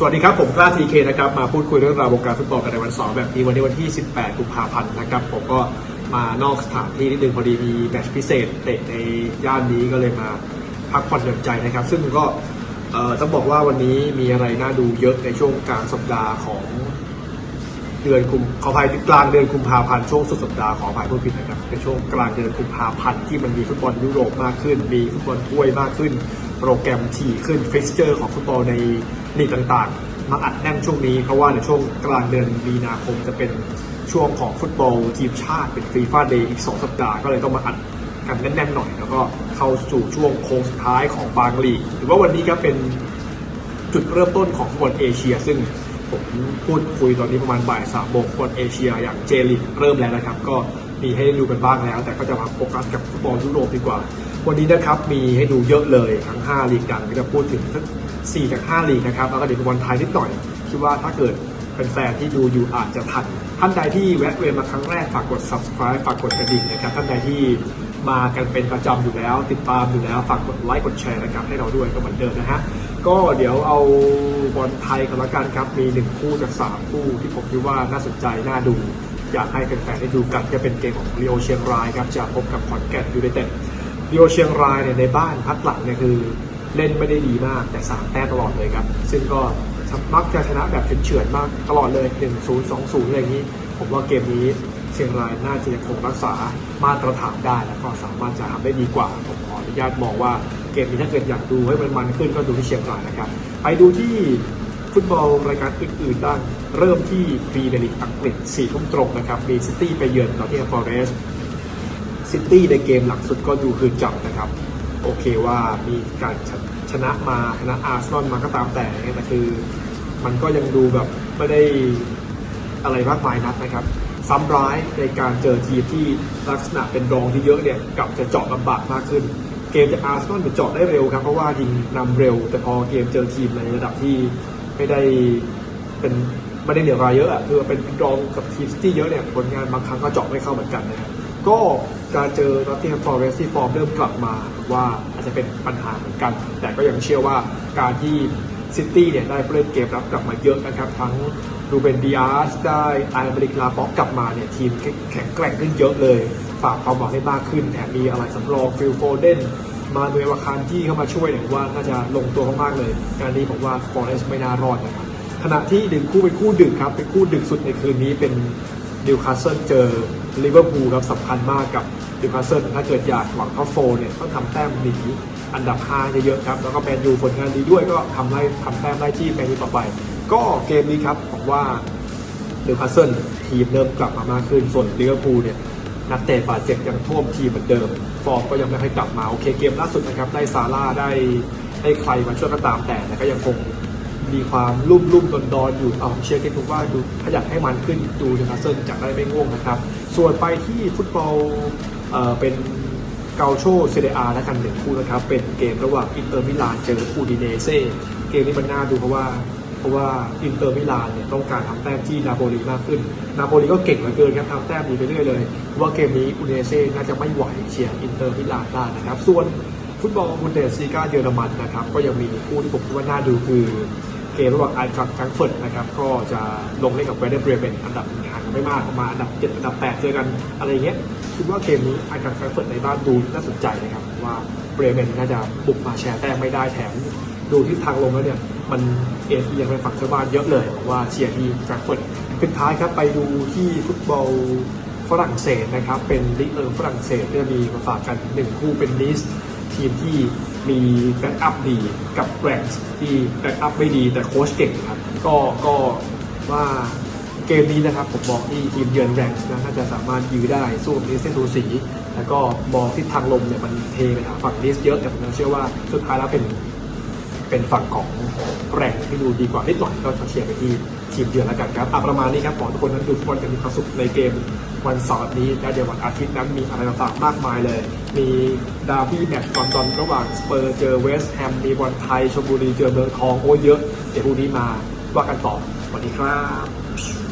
สวัสดีครับ ผมกล้าทีเคนะครับมาพูดคุยเรื่องราววงการฟุตบอลกันในวันเสาร์แบบนี้วันนี้วันที่ 18 กุมภาพันธ์นะครับผมก็มานอกสถานที่นิดนึงพอดีมีแมตช์พิเศษเตะในย่านนี้ก็เลยมาพักผ่อนหย่อนใจนะครับ ซึ่งก็ต้องบอกว่าวันนี้มีอะไรน่าดูเยอะในช่วงกลางสัปดาห์ของเดือนกุมขออภัยกลางเดือนกุมภาพันธ์ช่วงสุดสัปดาห์ขออภัยผู้ผิดนะครับเป็นช่วงกลางเดือนกุมภาพันธ์ที่มันมีฟุตบอลยุโรปมากขึ้น มีฟุตบอลถ้วยมากขึ้น โปรแกรมถี่ขึ้นฟิกเจอร์ของฟุตบอลใน ลีกต่างๆ มาอัดแน่นช่วงนี้ เพราะว่าในช่วงกลางเดือนมีนาคมจะเป็นช่วงของฟุตบอลทีมชาติเป็นฟีฟ่าเดย์อีก 2 สัปดาห์ก็เลยต้องมาอัดกันแน่นๆหน่อย แล้วก็เข้าสู่ช่วงโค้งสุดท้ายของบางลีกหรือว่าวันนี้ครับเป็นจุดเริ่มต้นของฟุตบอลเอเชีย ซึ่งผมพูดคุยตอนนี้ประมาณบ่ายสามโมงฟุตบอลเอเชียอย่างเจลิกเริ่มแล้วนะครับ ก็มีให้ดูกันบ้างแล้ว แต่ก็จะมาโฟกัสกับฟุตบอลยุโรปดีกว่า วันนี้นะครับมีให้ดูเยอะเลยทั้ง 5 ลีกดังก็จะพูดถึงสัก 4จาก5ลีกนะครับแล้วก็เดี๋ยวบอลไทยนิดหน่อยคิดว่าถ้าเกิดเป็นแฟนที่ดูอยู่อาจจะทัน ท่านใดที่แวะเวียนมาครั้งแรกฝากกด subscribe ฝากกดกระดิ่งนะครับ ท่านใดที่มากันเป็นประจำอยู่แล้ว ติดตามอยู่แล้วฝากกดไลค์กดแชร์นะครับให้เราด้วยก็เหมือนเดิมนะฮะก็เดี๋ยวเอาบอลไทยกันละกันครับ มีหนึ่งคู่จากสามคู่ที่ผมคิดว่าน่าสนใจน่าดู อยากให้แฟนๆได้ดูกันจะเป็นเกมของเรีโอเชียงรายครับจะพบกับขอนแก่นยูไนเต็ดเรีโอเชียงรายเนี่ยในบ้านพักหลังเนี่ยคือ เล่นไม่ได้ดีมากแต่สามแต้มตลอดเลยครับ ซึ่งก็มักจะชนะแบบเฉือนๆมากตลอดเลย 1-0 2-0 อะไรอย่างนี้ ผมว่าเกมนี้เชียงรายน่าจะยังคงรักษามาตรฐานได้ แล้วก็สามารถจะทำได้ดีกว่า ผมขออนุญาตมองว่าเกมนี้ถ้าเกิดอยากดูให้มันมันขึ้นก็ดูที่เชียงรายนะครับ ไปดูที่ฟุตบอลรายการอื่นๆด้านเริ่มที่พรีเมียร์ลีกอังกฤษ4ทุ่มตรงนะครับมีซิตี้ไปเยือนนอตติงแฮมฟอเรสต์ซิตี้ในเกมหลังสุดก็ดูคืนจับนะครับ โอเคว่ามีการชชนะมาชนะอาร์เซนอลมาก็ตามแต่แต่คือ มันก็ยังดูแบบไม่ได้อะไรมากมายนักนะครับซ้ำร้ายในการเจอทีมที่ลักษณะเป็นรองที่เยอะเนี่ยกับจะเจาะลำบากมากขึ้น เกมจากอาร์เซนอลจะเจาะได้เร็วครับ เพราะว่ายิงนำเร็ว แต่พอเกมเจอทีมในระดับที่ไม่ได้เป็นไม่ได้เหนือรายเยอะอะคือเป็นรองกับทีมซิตี้เยอะเนี่ยผลงานบางครั้งก็เจาะไม่เข้าเหมือนกันนะครับ ก็การเจอนอตติแฮมฟอเรสที่ฟอร์มเริ่มกลับมาว่าอาจจะเป็นปัญหาเหมือนกัน แต่ก็ยังเชื่อว่าการที่ซิตี้เนี่ยได้เล่นเกมรับกลับมาเยอะนะครับ ทั้งรูเบนดิอาสได้ไอเบริกลาป๊อกกลับมาเนี่ยทีมแข็งแกร่งขึ้นเยอะเลย ฝากความหวังได้มากขึ้น แถมมีอะไรสำรองฟิลโฟเดนมาเนวาคานที่เข้ามาช่วยเนี่ยว่าน่าจะลงตัวมากๆเลยงานนี้ผมว่าฟอร์เรสไม่น่ารอดนะครับขณะที่หนึ่งคู่เป็นคู่ดึกครับเป็นคู่ดึกสุดในคืนนี้เป็นนิวคาสเซิลเจอ ลิเวอร์พูลครับสำคัญมากกับนิวคาสเซิลถ้าเกิดอยากหวังท็อปโฟเนี่ยต้องทำแต้มหนีอันดับ 5 เยอะๆครับ แล้วก็แมนยูผลงานดีด้วยก็ทำไล่ทำแต้มไล่ที่แมนยูต่อไป ก็เกมนี้ครับผมว่านิวคาสเซิลทีมเริ่มกลับมามากขึ้นส่วนลิเวอร์พูลเนี่ยนักเตะบาดเจ็บยังท่วมทีมเหมือนเดิม ฟอร์มก็ยังไม่ค่อยกลับมา โอเคเกมล่าสุดนะครับได้ซาร่าได้ได้ใครมาช่วยก็ตามแต่แต่ก็ยังคง มีความรุ่มรุ่มดอนดอนอยู่เอาเชียร์กันทุกว่าดูขยันให้มันขึ้นดูนิวคาสเซิลจะได้ไม่ง่วงนะครับ ส่วนไปที่ฟุตบอลเป็นเกาโชเซเดอาแล้วกันหนึ่งคู่นะครับ เป็นเกมระหว่างอินเตอร์มิลานเจออูดิเนเซ่เกมนี้มันน่าดูเพราะว่าเพราะว่าอินเตอร์มิลานเนี่ยต้องการทำแต้มที่นาโปลีมากขึ้น นาโปลีก็เก่งเหลือเกินครับทำแต้มดีไปเรื่อยเลย ว่าเกมนี้อูเนเซ่น่าจะไม่ไหวเชียร์อินเตอร์มิลานได้นะครับ ส่วนฟุตบอลบุนเดสลีกาเยอรมันนะครับ ก็ยังมีคู่ที่ผมคิดว่าน่าดูคือ เกมระหว่างไอทรัคแฟรงเฟิร์ตนะครับก็จะลงเล่นกับเวเดอร์เบรเมนอันดับห่างกันไม่มากประมาณอันดับ7อันดับ8เจอกันอะไรเงี้ยคิดว่าเกมนี้ไอทรัคแฟรงเฟิร์ตในบ้านดูน่าสนใจนะครับว่าเบรเมนน่าจะบุกมาแชร์แต้มไม่ได้แถมดูทิศทางลงแล้วเนี่ยมันเอ็นเอียงไปฝั่งชาวบ้านเยอะเลยว่าเชียร์ที่แฟรงเฟิร์ตปิดท้ายครับไปดูที่ฟุตบอลฝรั่งเศสนะครับเป็นลีกเออฝรั่งเศสที่จะมีมาฝากกันหนึ่งคู่เป็นนิสทีมที่ มีแบ็กอัพดีกับแบงส์ที่แบ็กอัพไม่ดีแต่โค้ชเก่งครับก็ก็ว่าเกมนี้นะครับผมบอกที่ทีมเยือนแบงส์นะน่าจะสามารถยื้อได้สู้กับนิสเซนดูสี แล้วก็มองทิศทางลมเนี่ยมันเทไปทางฝั่งนิสเยอะแต่ผมเชื่อว่าสุดท้ายแล้วเป็นเป็นฝั่งของแรงที่ดูดีกว่านิดหน่อยก็จะเชียร์ไปที่ ทีมเยือนแล้วกันครับอะประมาณนี้ครับขอทุกคนนั้นดูฟุตบอลกันมีความสุขในเกมวันเสาร์นี้และเดี๋ยววันอาทิตย์นั้นมีอะไรต่างๆมากมายเลย มีดาร์บี้แมตช์ลอนดอนระหว่างสเปอร์เจอเวสต์แฮมมีบอลไทยชลบุรีเจอเมืองทองโอ้เยอะ เดี๋ยวพรุ่งนี้มาว่ากันต่อสวัสดีครับ